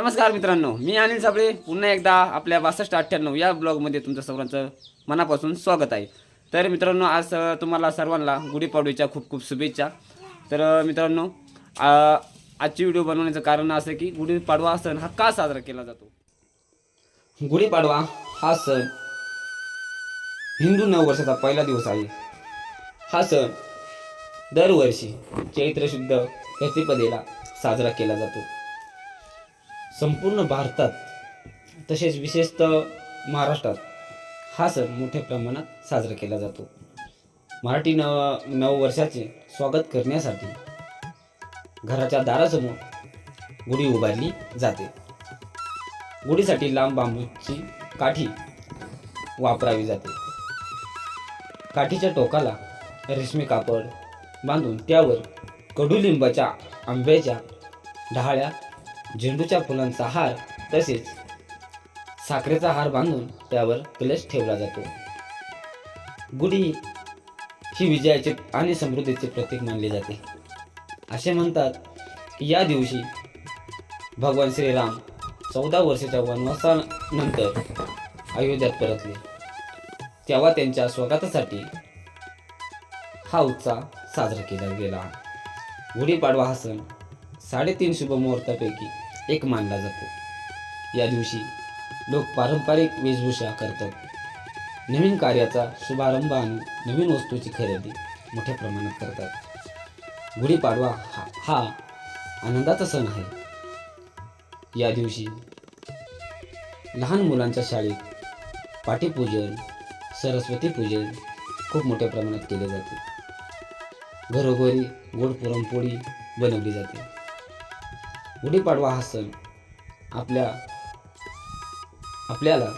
नमस्कार मित्रांनो मी अनिल साबळे. पुन्हा एकदा आपल्या बासष्ट अठ्ठ्याण्णव या ब्लॉगमध्ये तुमचं सर्वांचं मनापासून स्वागत आहे. तर मित्रांनो आज तुम्हाला सर्वांना गुढीपाडवीच्या खूप खूप शुभेच्छा. तर मित्रांनो आजची व्हिडिओ बनवण्याचं कारण असं की गुढीपाडवा सण हा का साजरा केला जातो? गुढीपाडवा हा सण हिंदू नववर्षाचा पहिला दिवस आहे. हा सण दरवर्षी चैत्र शुद्ध प्रतिपदेला साजरा केला जातो. संपूर्ण भारतात तसेच विशेषतः महाराष्ट्रात हा सण मोठ्या प्रमाणात साजरा केला जातो. मराठी नव नववर्षाचे स्वागत करण्यासाठी घराच्या दारासमोर गुढी उभारली जाते. गुढीसाठी लांब बांबूची काठी वापरावी जाते. काठीच्या टोकाला रेशमी कापड बांधून त्यावर कडुलिंबाच्या आंब्याच्या डहाळ्या झेंडूच्या फुलांचा हार तसेच साखरेचा हार बांधून त्यावर कलश ठेवला जातो. गुढी ही विजयाचे आणि समृद्धीचे प्रतीक मानले जाते. असे म्हणतात की या दिवशी भगवान श्रीराम चौदा वर्षाच्या वनवासानंतर अयोध्यात परतले. तेव्हा त्यांच्या स्वागतासाठी हा उत्साह साजरा केला गेला. गुढीपाडवा हा सण साडेतीन शुभ मुहूर्तापैकी एक मानला जातो. या दिवशी लोक पारंपरिक वेशभूषा करतात. नवीन कार्याचा शुभारंभ आणि नवीन वस्तूची खरेदी मोठ्या प्रमाणात करतात. गुढीपाडवा हा हा आनंदाचा सण आहे. या दिवशी लहान मुलांच्या शाळेत पाठीपूजन सरस्वती पूजन खूप मोठ्या प्रमाणात केले जाते. घरोघरी गोड पुरणपोळी बनवली जाते. गुढीपाडवा हा सण आपल्या आपल्याला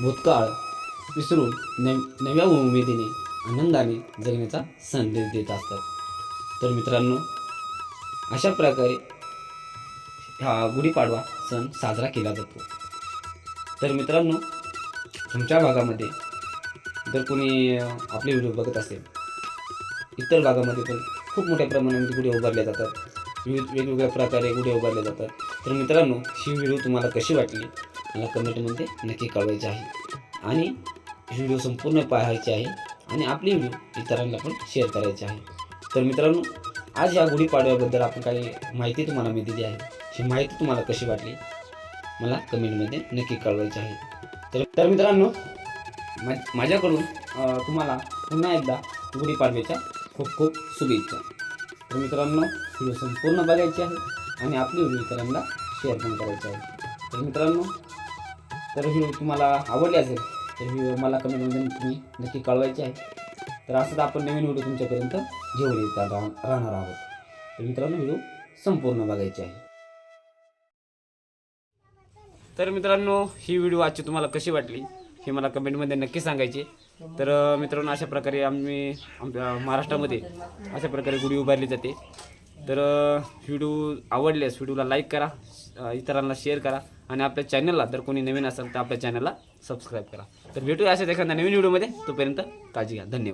भूतकाळ विसरून नव नव्या उमेदीने आनंदाने जगण्याचा संदेश देत असतात. तर मित्रांनो अशा प्रकारे हा गुढीपाडवा सण साजरा केला जातो. तर मित्रांनो तुमच्या भागामध्ये जर कोणी आपले व्हिडिओ बघत असेल इतर भागामध्ये पण खूप मोठ्या प्रमाणामध्ये गुढी उभारल्या जातात. विविध वेगवेगळ्या प्रकारे गुढी उभारले जातात. तर मित्रांनो ही व्हिडिओ तुम्हाला कशी वाटली? मला कमेंटमध्ये नक्की कळवायची आहे. आणि ही व्हिडिओ संपूर्ण पाहायची आहे आणि आपली व्हिडिओ इतरांना पण शेअर करायची आहे. तर मित्रांनो आज या गुढीपाडव्याबद्दल आपण काही माहिती तुम्हाला मी दिली आहे. ही माहिती तुम्हाला कशी वाटली? मला कमेंटमध्ये नक्की कळवायची आहे. तर तर मित्रांनो मा- माझ्याकडून तुम्हाला पुन्हा एकदा गुढीपाडव्याच्या खूप खूप शुभेच्छा. तर मित्रांनो व्हिडिओ संपूर्ण बघायची आहे आणि आपली मित्रांना शेअर पण करायची आहे. तर मित्रांनो तर व्हिडिओ तुम्हाला आवडली असेल तर व्हिडिओ मला कमेंटमध्ये तुम्ही नक्की कळवायचे आहे. तर असंच आपण नवीन व्हिडिओ तुमच्यापर्यंत घेऊन येत राहणार आहोत. तर मित्रांनो व्हिडिओ संपूर्ण बघायची आहे. तर मित्रांनो ही व्हिडिओ आजची तुम्हाला कशी वाटली हे मला कमेंटमध्ये नक्की सांगायचे. तर मित्रांनो अशा प्रकारे आम्ही आमच्या महाराष्ट्रामध्ये अशा प्रकारे गुढी उभारली जाते. तर व्हिडिओ आवडल्यास व्हिडिओला लाईक करा इतरांना शेअर करा आणि आपल्या चॅनलला जर कोणी नवीन असेल तर आपल्या चॅनलला सबस्क्राईब करा. तर भेटूया अशाच एखाद्या नवीन व्हिडिओमध्ये तोपर्यंत काळजी घ्या. धन्यवाद.